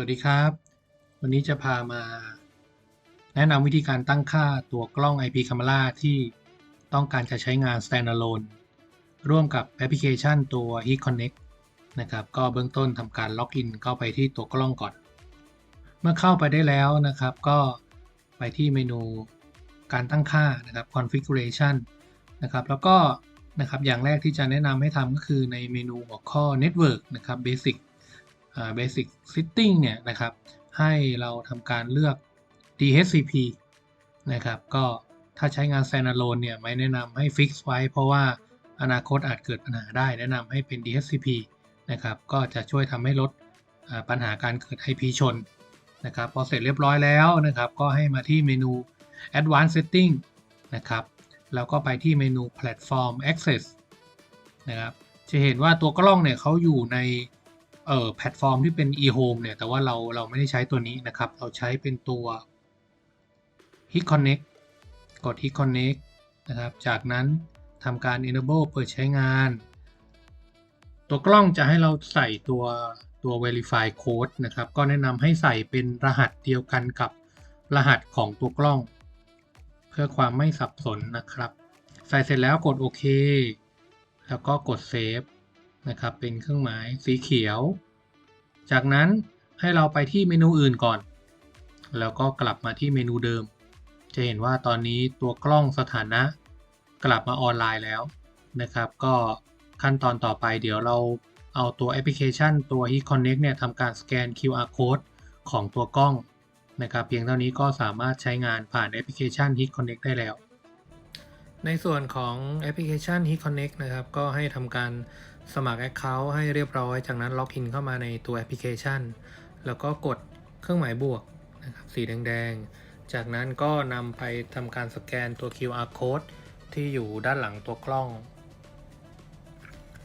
วัสดีครับ วันนี้จะพามาแนะนำวิธีการตั้งค่าตัวกล้อง IP Camera ที่ต้องการจะใช้งาน standalone ร่วมกับแอปพลิเคชันตัว e Connect นะครับ ก็เบื้องต้นทำการล็อกอินเข้าไปที่ตัวกล้องก่อน เมื่อเข้าไปได้แล้วนะครับ ก็ไปที่เมนูการตั้งค่านะครับ configuration นะครับ แล้วก็นะครับอย่างแรกที่จะแนะนำให้ทำก็คือในเมนูหัวข้อ network นะครับ basic basic setting เนี่ยนะครับ ให้เราทำการเลือก DHCP นะครับ ก็ถ้าใช้งาน standalone เนี่ย ไม่แนะนำให้ fix ไว้ เพราะว่าอนาคตอาจเกิดปัญหาได้ แนะนำให้เป็น DHCP นะครับ ก็จะช่วยทำให้ลดปัญหาการเกิด IP ชนนะครับ พอเสร็จเรียบร้อยแล้วนะครับ ก็ให้มาที่เมนู Advanced Setting นะครับ แล้วก็ไปที่เมนู Platform Access นะครับ จะเห็นว่าตัวกล้องเนี่ยเขาอยู่ใน เอ่อแพลตฟอร์มที่เป็น eHome เนี่ย แต่ว่าเราเราไม่ได้ใช้ตัวนี้นะครับ เราใช้เป็นตัว Hit Connect กด Hit Connect นะครับ จากนั้นทำการ enable เปิดใช้งาน ตัวกล้องจะให้เราใส่ตัวตัว verify code นะครับ ก็แนะนำให้ใส่เป็นรหัสเดียวกันกับรหัสของตัวกล้อง เพื่อความไม่สับสนนะครับ ใส่เสร็จแล้วกดโอเค แล้วก็กดเซฟ นะครับ เป็นเครื่องหมายสีเขียว จากนั้นให้เราไปที่เมนูอื่นก่อน แล้วก็กลับมาที่เมนูเดิม จะเห็นว่าตอนนี้ตัวกล้องสถานะ กลับมาออนไลน์แล้วนะครับ ก็ขั้นตอนต่อไปเดี๋ยวเราเอาตัวแอปพลิเคชันตัว Heat Connect เนี่ยทำการสแกน QR code ของตัวกล้องนะครับ เพียงเท่านี้ก็สามารถใช้งานผ่านแอปพลิเคชัน Heat Connect ได้แล้ว ในส่วนของแอปพลิเคชัน Heat Connect นะครับ ก็ให้ทำการสมัคร Account ให้เรียบร้อย จากนั้นล็อกอินเข้ามาในตัวแอปพลิเคชัน แล้วก็กดเครื่องหมายบวกนะครับสีแดงๆ จากนั้นก็นำไปทำการสแกนตัว QR code ที่อยู่ด้านหลังตัวกล้อง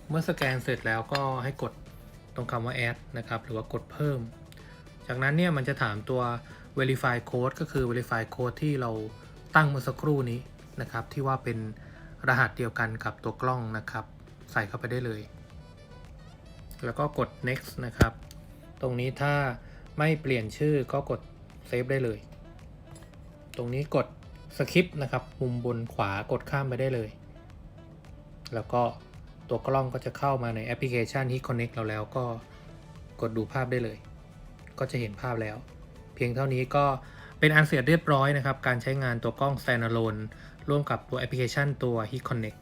เมื่อสแกนเสร็จแล้วก็ให้กดตรงคำว่า add นะครับ หรือว่ากดเพิ่ม จากนั้นเนี่ยมันจะถามตัว verify code ก็คือ verify code ที่เราตั้งเมื่อสักครู่นี้ นะครับ ที่ว่าเป็นรหัสเดียวกันกับตัวกล้องนะครับ ใส่เข้าไปได้เลย แล้วก็กด next นะครับ ตรงนี้ถ้าไม่เปลี่ยนชื่อก็กด save ได้เลย ตรงนี้กด skip นะครับมุมบนขวากดข้ามไปได้เลย แล้วก็ตัวกล้องก็จะเข้ามาในแอปพลิเคชันที่ Connect เราแล้วก็กดดูภาพได้เลย ก็จะเห็นภาพแล้ว เพียงเท่านี้ก็เป็นอันเสร็จเรียบร้อยนะครับ การใช้งานตัวกล้อง standalone ร่วมกับตัวแอปพลิเคชันตัว h e t Connect